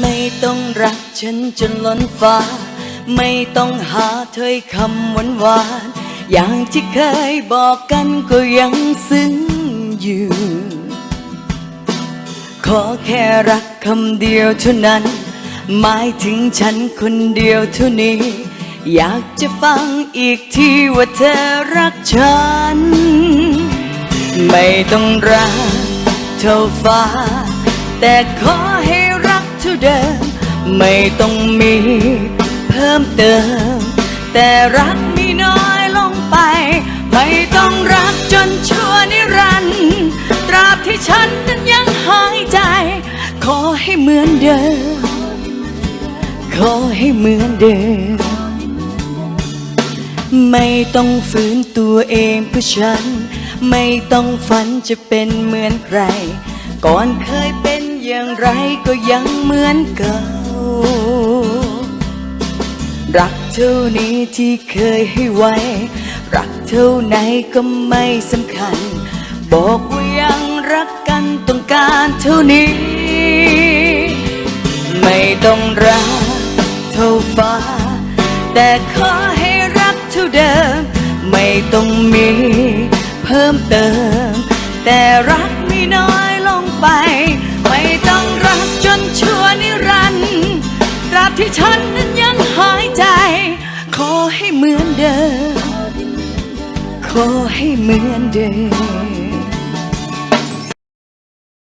ไม่ต้องรักฉันจนล้นฟ้า ไม่ต้องหาถ้อยคำหวานหวานๆอย่างที่เคยบอกกันก็ยังซึ้งอยู่ ขอแค่รักคำเดียวเท่านั้น หมายถึงฉันคนเดียวเท่านี้ อยากจะฟังอีกทีว่าเธอรักฉัน ไม่ต้องรักเท่าฟ้า แต่ขอให้ เดิม ไม่ต้องมีเพิ่มเติม แต่รักมีน้อยลงไป ไม่ต้องรักจนชั่วนิรันดร์ตราบที่ฉันนั้นยังหายใจ ขอให้เหมือนเดิม ขอให้เหมือนเดิม ไม่ต้องฝืนตัวเองเพื่อฉัน ไม่ต้องฝันจะเป็นเหมือนใคร ก่อนเคยเป็น อย่างไรก็ยังเหมือนเก่า รักเท่านี้ที่เคยให้ไว้ รักเท่าไหนก็ไม่สำคัญ บอกว่ายังรักกันต้องการเท่านี้ ไม่ต้องรักเท่าฟ้า แต่ขอให้รักเท่าเดิม ไม่ต้องมีเพิ่มเติม แต่รักไมีน้อยลงไป ขอให้เหมือนเดิม